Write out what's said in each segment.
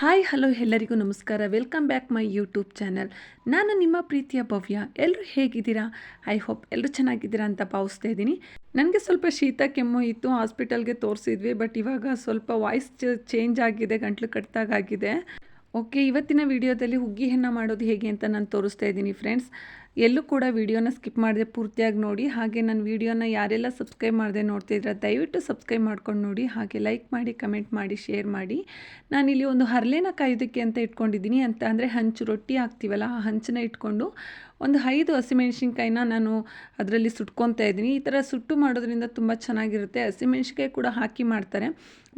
Hi, hello ಎಲ್ಲರಿಗೂ ನಮಸ್ಕಾರ. Welcome back my YouTube channel ನಾನು ನಿಮ್ಮ ಪ್ರೀತಿಯ ಭವ್ಯ. ಎಲ್ಲರೂ ಹೇಗಿದ್ದೀರಾ? ಐ ಹೋಪ್ ಎಲ್ಲರೂ ಚೆನ್ನಾಗಿದ್ದೀರಾ ಅಂತ ಭಾವಿಸ್ತಾ ಇದ್ದೀನಿ. ನನಗೆ ಸ್ವಲ್ಪ ಶೀತ, ಕೆಮ್ಮು ಇತ್ತು. ಹಾಸ್ಪಿಟಲ್ಗೆ ತೋರಿಸಿದ್ವಿ ಬಟ್ ಇವಾಗ ಸ್ವಲ್ಪ ವಾಯ್ಸ್ ಚೇಂಜ್ ಆಗಿದೆ, ಗಂಟ್ಲು ಕಟ್ದಾಗಿದೆ ಓಕೆ, ಇವತ್ತಿನ ವಿಡಿಯೋದಲ್ಲಿ ಹುಗ್ಗಿ ಹೆಣ್ಣ ಮಾಡೋದು ಹೇಗೆ ಅಂತ ನಾನು ತೋರಿಸ್ತಾ ಇದ್ದೀನಿ ಫ್ರೆಂಡ್ಸ್. ಎಲ್ಲೂ ಕೂಡ ವಿಡಿಯೋನ ಸ್ಕಿಪ್ ಮಾಡಿದೆ ಪೂರ್ತಿಯಾಗಿ ನೋಡಿ, ಹಾಗೆ ನನ್ನ ವಿಡಿಯೋನ ಯಾರೆಲ್ಲ ಸಬ್ಸ್ಕ್ರೈಬ್ ಮಾಡದೆ ನೋಡ್ತಿದ್ರೆ ದಯವಿಟ್ಟು ಸಬ್ಸ್ಕ್ರೈಬ್ ಮಾಡ್ಕೊಂಡು ನೋಡಿ, ಹಾಗೆ ಲೈಕ್ ಮಾಡಿ, ಕಮೆಂಟ್ ಮಾಡಿ, ಶೇರ್ ಮಾಡಿ. ನಾನಿಲ್ಲಿ ಒಂದು ಹರಳೆನ ಕಾಯೋದಕ್ಕೆ ಅಂತ ಇಟ್ಕೊಂಡಿದ್ದೀನಿ. ಅಂತ ಅಂದರೆ ಹಂಚು ರೊಟ್ಟಿ ಹಾಕ್ತೀವಲ್ಲ, ಆ ಹಂಚನ್ನ ಇಟ್ಕೊಂಡು ಒಂದು ಐದು ಹಸಿಮೆಣ್ಸಿನ್ಕಾಯಿನ ನಾನು ಅದರಲ್ಲಿ ಸುಟ್ಕೊತಾ ಇದ್ದೀನಿ. ಈ ಥರ ಸುಟ್ಟು ಮಾಡೋದ್ರಿಂದ ತುಂಬ ಚೆನ್ನಾಗಿರುತ್ತೆ. ಹಸಿಮೆಣ್ಸಿನ್ಕಾಯಿ ಕೂಡ ಹಾಕಿ ಮಾಡ್ತಾರೆ.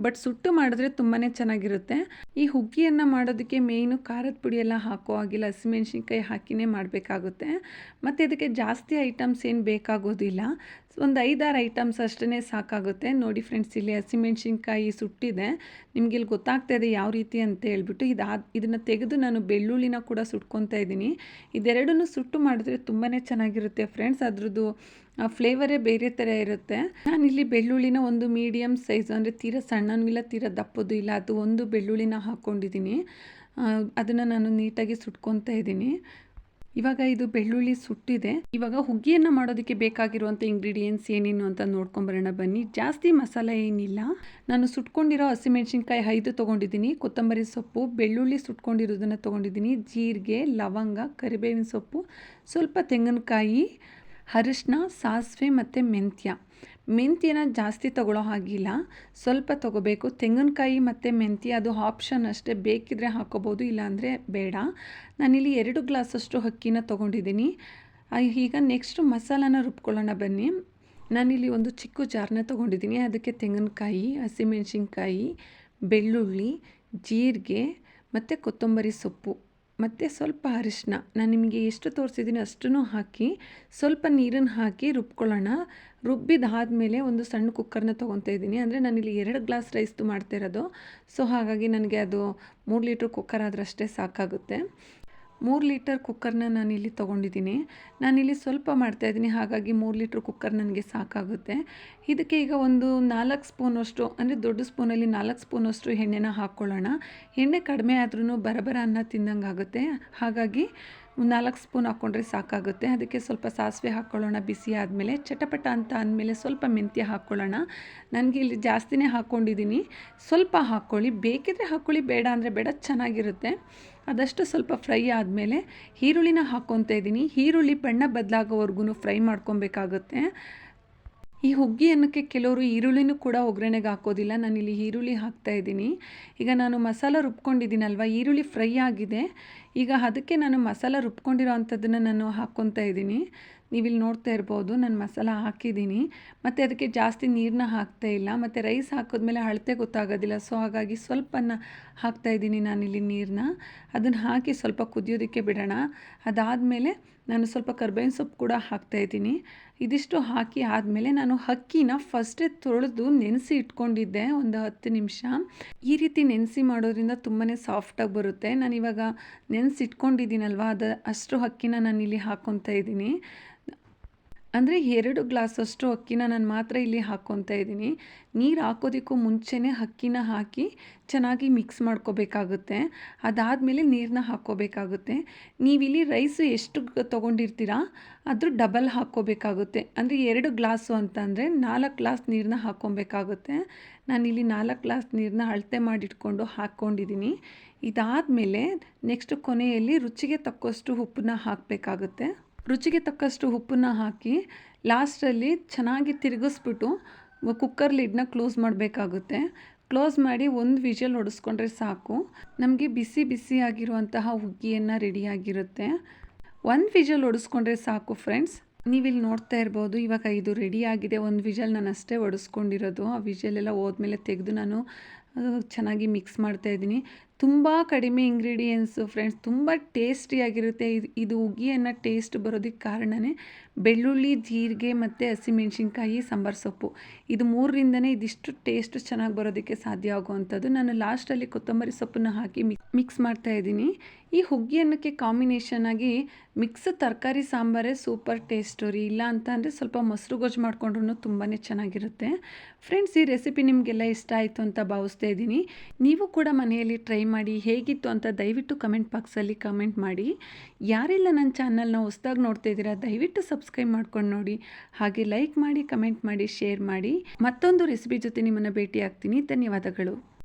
ಬಟ್ ಸುಟ್ಟು ಮಾಡಿದ್ರೆ ತುಂಬಾ ಚೆನ್ನಾಗಿರುತ್ತೆ. ಈ ಹುಗ್ಗಿಯನ್ನು ಮಾಡೋದಕ್ಕೆ ಮೇಯ್ನು ಖಾರದ ಪುಡಿ ಎಲ್ಲ ಹಾಕೋ ಆಗಿಲ್ಲ ಹಸಿಮೆಣ್ಸಿನ್ಕಾಯಿ ಹಾಕಿನೇ ಮಾಡಬೇಕಾಗುತ್ತೆ. ಮತ್ತು ಇದಕ್ಕೆ ಜಾಸ್ತಿ ಐಟಮ್ಸ್ ಏನು ಬೇಕಾಗೋದಿಲ್ಲ. ಒಂದು ಐದಾರು ಐಟಮ್ಸ್ ಅಷ್ಟೇ ಸಾಕಾಗುತ್ತೆ. ನೋಡಿ ಫ್ರೆಂಡ್ಸ್ ಇಲ್ಲಿ ಹಸಿಮೆಣ್ಸಿನ್ಕಾಯಿ ಸುಟ್ಟಿದೆ. ನಿಮ್ಗೆ ಇಲ್ಲಿ ಗೊತ್ತಾಗ್ತಾ ಇದೆ ಯಾವ ರೀತಿ ಅಂತ ಹೇಳ್ಬಿಟ್ಟು ಇದು ಇದನ್ನು ತೆಗೆದು ನಾನು ಬೆಳ್ಳುಳ್ಳಿನ ಕೂಡ ಸುಟ್ಕೊತಾ ಇದ್ದೀನಿ. ಇದೆರಡನ್ನೂ ಸುಟ್ಟು ಮಾಡಿದ್ರೆ ತುಂಬಾ ಚೆನ್ನಾಗಿರುತ್ತೆ ಫ್ರೆಂಡ್ಸ್ ಅದ್ರದ್ದು ಫ್ಲೇವರೇ ಬೇರೆ ಥರ ಇರುತ್ತೆ. ನಾನಿಲ್ಲಿ ಬೆಳ್ಳುಳ್ಳಿನ ಒಂದು ಮೀಡಿಯಮ್ ಸೈಜ್ ಅಂದರೆ ತೀರಾ ಸಣ್ಣನೂ ಇಲ್ಲ, ತೀರ ದಪ್ಪದು ಇಲ್ಲ. ಅದು ಒಂದು ಬೆಳ್ಳುಳ್ಳಿನ ಹಾಕ್ಕೊಂಡಿದ್ದೀನಿ ಅದನ್ನು ನಾನು ನೀಟಾಗಿ ಸುಟ್ಕೊತಾ ಇದ್ದೀನಿ. ಇವಾಗ ಇದು ಬೆಳ್ಳುಳ್ಳಿ ಸುಟ್ಟಿದೆ. ಇವಾಗ ಹುಗ್ಗಿಯನ್ನು ಮಾಡೋದಕ್ಕೆ ಬೇಕಾಗಿರುವಂಥ ಇಂಗ್ರೀಡಿಯೆಂಟ್ಸ್ ಏನೇನು ಅಂತ ನೋಡ್ಕೊಂಬರೋಣ ಬನ್ನಿ. ಜಾಸ್ತಿ ಮಸಾಲೆ ಏನಿಲ್ಲ. ನಾನು ಸುಟ್ಕೊಂಡಿರೋ ಹಸಿಮೆಣ್ಸಿನ್ಕಾಯಿ ಐದು ತೊಗೊಂಡಿದ್ದೀನಿ. ಕೊತ್ತಂಬರಿ ಸೊಪ್ಪು, ಬೆಳ್ಳುಳ್ಳಿ ಸುಟ್ಕೊಂಡಿರೋದನ್ನು ತಗೊಂಡಿದ್ದೀನಿ. ಜೀರಿಗೆ, ಲವಂಗ, ಕರಿಬೇವಿನ ಸೊಪ್ಪು, ಸ್ವಲ್ಪ ತೆಂಗಿನಕಾಯಿ ಅರಿಶಿನ ಸಾಸಿವೆ ಮತ್ತು ಮೆಂತ್ಯ. ಮೆಂತ್ಯನ ಜಾಸ್ತಿ ತಗೊಳ್ಳೋ ಹಾಗಿಲ್ಲ. ಸ್ವಲ್ಪ ತಗೋಬೇಕು. ತೆಂಗಿನಕಾಯಿ ಮತ್ತು ಮೆಂತ್ಯ ಅದು ಆಪ್ಷನ್ ಅಷ್ಟೇ. ಬೇಕಿದ್ರೆ ಹಾಕೋಬೋದು, ಇಲ್ಲಾಂದರೆ ಬೇಡ. ನಾನಿಲ್ಲಿ ಎರಡು ಗ್ಲಾಸಷ್ಟು ಅಕ್ಕಿನ ತೊಗೊಂಡಿದ್ದೀನಿ. ಈಗ ನೆಕ್ಸ್ಟು ಮಸಾಲಾನ ರುಬ್ಕೊಳ್ಳೋಣ ಬನ್ನಿ. ನಾನಿಲ್ಲಿ ಒಂದು ಚಿಕ್ಕ ಜಾರನ್ನ ತೊಗೊಂಡಿದ್ದೀನಿ. ಅದಕ್ಕೆ ತೆಂಗಿನಕಾಯಿ, ಹಸಿಮೆಣಸಿನ್ಕಾಯಿ, ಬೆಳ್ಳುಳ್ಳಿ, ಜೀರಿಗೆ ಮತ್ತು ಕೊತ್ತಂಬರಿ ಸೊಪ್ಪು. ಮತ್ತು ಸ್ವಲ್ಪ ಅರಿಶಿನ ನಾನು ನಿಮಗೆ ಎಷ್ಟು ತೋರಿಸಿದ್ದೀನಿ ಅಷ್ಟನ್ನು ಹಾಕಿ, ಸ್ವಲ್ಪ ನೀರನ್ನು ಹಾಕಿ ರುಬ್ಕೊಳ್ಳೋಣ. ರುಬ್ಬಿದಾದಮೇಲೆ ಒಂದು ಸಣ್ಣ ಕುಕ್ಕರ್ನ ತೊಗೊತಾ ಇದ್ದೀನಿ. ಅಂದರೆ ನಾನಿಲ್ಲಿ ಎರಡು ಗ್ಲಾಸ್ ರೈಸ್ದು ಮಾಡ್ತಿರೋದು ಸೊ ಹಾಗಾಗಿ ನನಗೆ ಅದು ಮೂರು ಲೀಟ್ರ್ ಕುಕ್ಕರ್ ಆದ್ರೆ ಅಷ್ಟೇ ಸಾಕಾಗುತ್ತೆ. ಮೂರು ಲೀಟರ್ ಕುಕ್ಕರ್ನ ನಾನಿಲ್ಲಿ ತೊಗೊಂಡಿದ್ದೀನಿ. ನಾನಿಲ್ಲಿ ಸ್ವಲ್ಪ ಮಾಡ್ತಾಯಿದ್ದೀನಿ ಹಾಗಾಗಿ ಮೂರು ಲೀಟ್ರ್ ಕುಕ್ಕರ್ ನನಗೆ ಸಾಕಾಗುತ್ತೆ. ಇದಕ್ಕೆ ಈಗ ಒಂದು ನಾಲ್ಕು ಸ್ಪೂನಷ್ಟು, ಅಂದರೆ ದೊಡ್ಡ ಸ್ಪೂನಲ್ಲಿ ನಾಲ್ಕು ಸ್ಪೂನಷ್ಟು ಎಣ್ಣೆನ ಹಾಕ್ಕೊಳ್ಳೋಣ ಎಣ್ಣೆ ಕಡಿಮೆ ಆದ್ರೂ ಬರಬರ ಅನ್ನ ತಿಂದಂಗೆ ಆಗುತ್ತೆ ಹಾಗಾಗಿ ನಾಲ್ಕು ಸ್ಪೂನ್ ಹಾಕ್ಕೊಂಡ್ರೆ ಸಾಕಾಗುತ್ತೆ. ಅದಕ್ಕೆ ಸ್ವಲ್ಪ ಸಾಸಿವೆ ಹಾಕ್ಕೊಳ್ಳೋಣ ಬಿಸಿ ಆದಮೇಲೆ. ಚಟಪಟ ಅಂತ ಅಂದಮೇಲೆ ಸ್ವಲ್ಪ ಮೆಂತ್ಯ ಹಾಕ್ಕೊಳ್ಳೋಣ ನನಗೆ ಇಲ್ಲಿ ಜಾಸ್ತಿನೇ ಹಾಕ್ಕೊಂಡಿದ್ದೀನಿ ಸ್ವಲ್ಪ ಹಾಕ್ಕೊಳ್ಳಿ ಬೇಕಿದ್ರೆ ಹಾಕ್ಕೊಳ್ಳಿ ಬೇಡ ಅಂದರೆ ಬೇಡ, ಚೆನ್ನಾಗಿರುತ್ತೆ. ಅದಷ್ಟು ಸ್ವಲ್ಪ ಫ್ರೈ ಆದಮೇಲೆ ಈರುಳ್ಳಿನ ಹಾಕ್ಕೊತಾ ಇದ್ದೀನಿ. ಈರುಳ್ಳಿ ಬಣ್ಣ ಬದಲಾಗೋವರೆಗೂ ಫ್ರೈ ಮಾಡ್ಕೊಬೇಕಾಗುತ್ತೆ. ಈ ಹುಗ್ಗಿ ಅನ್ನಕ್ಕೆ ಕೆಲವರು ಈರುಳ್ಳಿನೂ ಕೂಡ ಒಗ್ಗರಣೆಗೆ ಹಾಕೋದಿಲ್ಲ. ನಾನಿಲ್ಲಿ ಈರುಳ್ಳಿ ಹಾಕ್ತಾ ಇದ್ದೀನಿ. ಈಗ ನಾನು ಮಸಾಲ ರುಬ್ಕೊಂಡಿದ್ದೀನಲ್ವ? ಈರುಳ್ಳಿ ಫ್ರೈ ಆಗಿದೆ. ಈಗ ಅದಕ್ಕೆ ನಾನು ಮಸಾಲ ರುಬ್ಕೊಂಡಿರೋ ಅಂಥದ್ದನ್ನು ನಾನು ಹಾಕ್ಕೊತಾ ಇದ್ದೀನಿ. ನೀವಿಲ್ಲಿ ನೋಡ್ತಾ ಇರ್ಬೋದು, ನಾನು ಮಸಾಲ ಹಾಕಿದ್ದೀನಿ. ಮತ್ತು ಅದಕ್ಕೆ ಜಾಸ್ತಿ ನೀರನ್ನ ಹಾಕ್ತಾ ಇಲ್ಲ. ಮತ್ತು ರೈಸ್ ಹಾಕಿದ್ಮೇಲೆ ಅಳತೆ ಗೊತ್ತಾಗೋದಿಲ್ಲ. ಸೊ ಹಾಗಾಗಿ ಸ್ವಲ್ಪನ ಹಾಕ್ತಾಯಿದ್ದೀನಿ ನಾನಿಲ್ಲಿ ನೀರನ್ನ ಅದನ್ನು ಹಾಕಿ ಸ್ವಲ್ಪ ಕುದಿಯೋದಕ್ಕೆ ಬಿಡೋಣ. ಅದಾದಮೇಲೆ ನಾನು ಸ್ವಲ್ಪ ಕರ್ಬೇವಿನ ಸೊಪ್ಪು ಕೂಡ ಹಾಕ್ತಾಯಿದ್ದೀನಿ ಇದಿಷ್ಟು ಹಾಕಿ ಆದಮೇಲೆ ನಾನು ಅಕ್ಕಿನ ಫಸ್ಟೇ ತೊಳೆದು ನೆನೆಸಿ ಇಟ್ಕೊಂಡಿದ್ದೆ ಒಂದು ಹತ್ತು ನಿಮಿಷ. ಈ ರೀತಿ ನೆನೆಸಿ ಮಾಡೋದ್ರಿಂದ ತುಂಬಾ ಸಾಫ್ಟಾಗಿ ಬರುತ್ತೆ. ನಾನು ನೆನೆಸಿ ಇಟ್ಕೊಂಡಿದ್ದೀನಲ್ವ? ಅದು ಅಷ್ಟು ಅಕ್ಕಿನ ನಾನು ಇಲ್ಲಿ ಹಾಕ್ಕೊತಾ ಇದ್ದೀನಿ. ಅಂದರೆ ಎರಡು ಗ್ಲಾಸಷ್ಟು ಅಕ್ಕಿನ ನಾನು ಮಾತ್ರ ಇಲ್ಲಿ ಹಾಕ್ಕೊತಾ ಇದ್ದೀನಿ. ನೀರು ಹಾಕೋದಕ್ಕೂ ಮುಂಚೆನೇ ಅಕ್ಕಿನ ಹಾಕಿ ಚೆನ್ನಾಗಿ ಮಿಕ್ಸ್ ಮಾಡ್ಕೋಬೇಕಾಗುತ್ತೆ. ಅದಾದಮೇಲೆ ನೀರನ್ನ ಹಾಕ್ಕೋಬೇಕಾಗುತ್ತೆ ನೀವಿಲ್ಲಿ ರೈಸು ಎಷ್ಟು ತೊಗೊಂಡಿರ್ತೀರಾ ಅದ್ರ ಡಬಲ್ ಹಾಕ್ಕೋಬೇಕಾಗುತ್ತೆ ಅಂದರೆ ಎರಡು ಗ್ಲಾಸು ಅಂತಂದರೆ ನಾಲ್ಕು ಗ್ಲಾಸ್ ನೀರನ್ನ ಹಾಕ್ಕೊಬೇಕಾಗುತ್ತೆ ನಾನಿಲ್ಲಿ ನಾಲ್ಕು ಗ್ಲಾಸ್ ನೀರನ್ನ ಅಳತೆ ಮಾಡಿಟ್ಕೊಂಡು ಹಾಕ್ಕೊಂಡಿದ್ದೀನಿ ಇದಾದಮೇಲೆ ನೆಕ್ಸ್ಟ್ ಕೊನೆಯಲ್ಲಿ ರುಚಿಗೆ ತಕ್ಕಷ್ಟು ಉಪ್ಪನ್ನ ಹಾಕಬೇಕಾಗುತ್ತೆ. ರುಚಿಗೆ ತಕ್ಕಷ್ಟು ಉಪ್ಪನ್ನ ಹಾಕಿ ಲಾಸ್ಟಲ್ಲಿ ಚೆನ್ನಾಗಿ ತಿರುಗಿಸ್ಬಿಟ್ಟು ಕುಕ್ಕರ್ ಲಿಡ್ನ ಕ್ಲೋಸ್ ಮಾಡಬೇಕಾಗುತ್ತೆ. ಕ್ಲೋಸ್ ಮಾಡಿ ಒಂದು ವಿಷಲ್ ಹೊಡೆಸ್ಕೊಂಡ್ರೆ ಸಾಕು. ನಮಗೆ ಬಿಸಿ ಬಿಸಿ ಆಗಿರುವಂತಹ ಹುಗ್ಗಿಯನ್ನು ರೆಡಿಯಾಗಿರುತ್ತೆ. ಒಂದು ವಿಷಲ್ ಹೊಡೆಸ್ಕೊಂಡ್ರೆ ಸಾಕು ಫ್ರೆಂಡ್ಸ್. ನೀವಿಲ್ಲಿ ನೋಡ್ತಾ ಇರ್ಬೋದು, ಇವಾಗ ಇದು ರೆಡಿಯಾಗಿದೆ. ಒಂದು ವಿಷಲ್ ನಾನು ಅಷ್ಟೇ ಒಡಿಸ್ಕೊಂಡಿರೋದು ಆ ವಿಷಲೆಲ್ಲ ಹೋದ್ಮೇಲೆ ತೆಗೆದು ನಾನು ಚೆನ್ನಾಗಿ ಮಿಕ್ಸ್ ಮಾಡ್ತಾಯಿದ್ದೀನಿ ತುಂಬ ಕಡಿಮೆ ಇಂಗ್ರೀಡಿಯೆಂಟ್ಸು ಫ್ರೆಂಡ್ಸ್ ತುಂಬ ಟೇಸ್ಟಿಯಾಗಿರುತ್ತೆ ಇದು ಇದು ಹುಗ್ಗಿಯನ್ನು ಟೇಸ್ಟ್ ಬರೋದಕ್ಕೆ ಕಾರಣವೇ ಬೆಳ್ಳುಳ್ಳಿ, ಜೀರಿಗೆ ಮತ್ತು ಹಸಿಮೆಣ್ಸಿನ್ಕಾಯಿ, ಸಾಂಬಾರು ಸೊಪ್ಪು. ಇದು ಮೂರರಿಂದನೇ ಇದಿಷ್ಟು ಟೇಸ್ಟ್ ಚೆನ್ನಾಗಿ ಬರೋದಕ್ಕೆ ಸಾಧ್ಯ ಆಗುವಂಥದ್ದು. ನಾನು ಲಾಸ್ಟಲ್ಲಿ ಕೊತ್ತಂಬರಿ ಸೊಪ್ಪನ್ನು ಹಾಕಿ ಮಿಕ್ಸ್ ಮಾಡ್ತಾ ಇದ್ದೀನಿ. ಈ ಹುಗ್ಗಿ ಅನ್ನಕ್ಕೆ ಕಾಂಬಿನೇಷನ್ ಆಗಿ ಮಿಕ್ಸ್ ತರಕಾರಿ, ಸಾಂಬಾರೇ ಸೂಪರ್ ಟೇಸ್ಟು ರೀ. ಇಲ್ಲ ಅಂತ ಅಂದರೆ ಸ್ವಲ್ಪ ಮೊಸರು ಗೊಜ್ಜು ಮಾಡಿಕೊಂಡ್ರೂ ತುಂಬಾ ಚೆನ್ನಾಗಿರುತ್ತೆ. ಫ್ರೆಂಡ್ಸ್ ಈ ರೆಸಿಪಿ ನಿಮಗೆಲ್ಲ ಇಷ್ಟ ಆಯಿತು ಅಂತ ಭಾವಿಸ್ತಾ ಇದ್ದೀನಿ. ನೀವು ಕೂಡ ಮನೆಯಲ್ಲಿ ಟ್ರೈ ಮಾಡಿ, ಹೇಗಿತ್ತು ಅಂತ ದಯವಿಟ್ಟು ಕಮೆಂಟ್ ಬಾಕ್ಸಲ್ಲಿ ಕಮೆಂಟ್ ಮಾಡಿ. ಯಾರೆಲ್ಲ ನನ್ನ ಚಾನಲ್ನ ಹೊಸ್ದಾಗಿ ನೋಡ್ತಾ ಇದ್ದೀರಾ, ದಯವಿಟ್ಟು ಸಬ್ಸ್ಕ್ರೈಬ್ ಮಾಡ್ಕೊಂಡು ನೋಡಿ. ಹಾಗೆ ಲೈಕ್ ಮಾಡಿ ಕಮೆಂಟ್ ಮಾಡಿ ಶೇರ್ ಮಾಡಿ. ಮತ್ತೊಂದು ರೆಸಿಪಿ ಜೊತೆ ನಿಮ್ಮನ್ನು ಭೇಟಿ ಆಗ್ತೀನಿ ಧನ್ಯವಾದಗಳು.